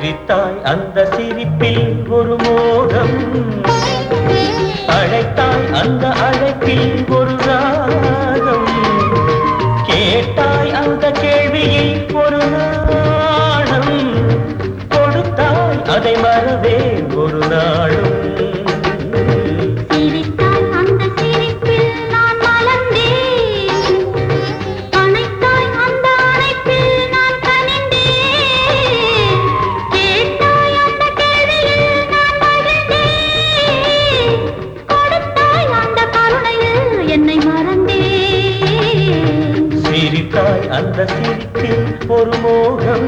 சிரித்தாய் அந்த சிரிப்பில் ஒரு மோகம். அழைத்தாய் அந்த அழைப்பில் ஒரு ராகம். கேட்டாய் அந்த கேள்வியில் ஒரு நாணம். கொடுத்தாய் அதை மறவே ஒரு நாளும். சிரித்தாய் அந்த சிரிப்பில் ஒரு மோகம்.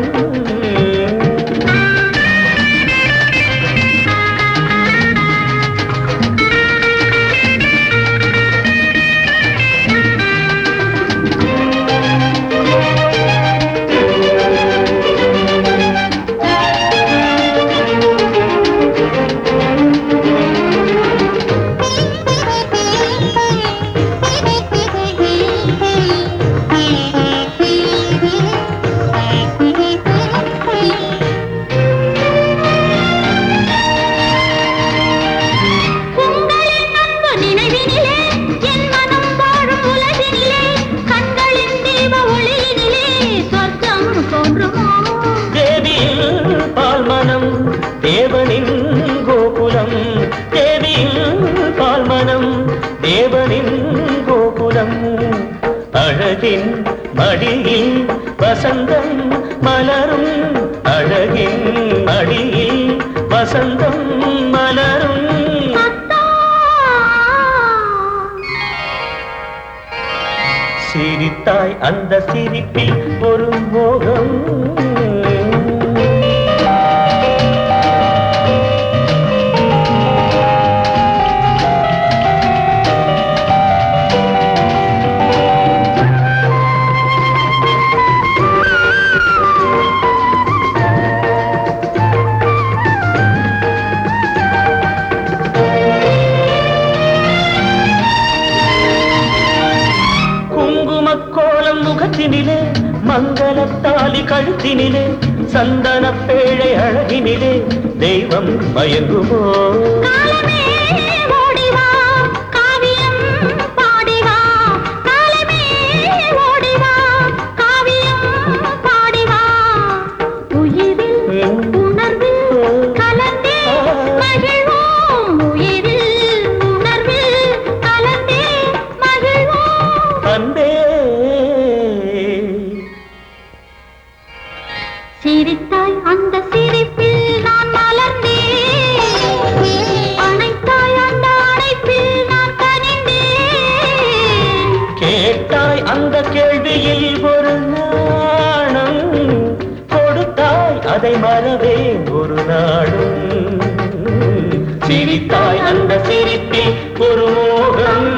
தோன்றுமோ? தேவியில் பால்மனம் தேவனின் கோகுலம். தேவியில் பால்மனம் தேவனின் கோகுலம். அழகின் மடியில் வசந்தம் மலரும். அழகின் மடியில் வசந்தம் மலரும். சிரித்தாய் அந்த சிரிப்பில் ஒரு மோகம். குங்குமக்கோலம் முகத்தினிலே மங்களத்தாலி கழுத்தினிலே சந்தன பேழை அழகினிலே தெய்வம் மயங்குமோ? சிரித்தாய் அந்த சிரிப்பில் நான் மலர்ந்தேன். அணைத்தாய் அந்த அணைப்பில் நான் கனிந்தேன் கேட்டாய் அந்த கேள்வியில் ஒரு நாணம் கொடுத்தாய் அதை மறவே ஒரு நாடும் சிரித்தாய் அந்த சிரிப்பில் ஒரு மோகம்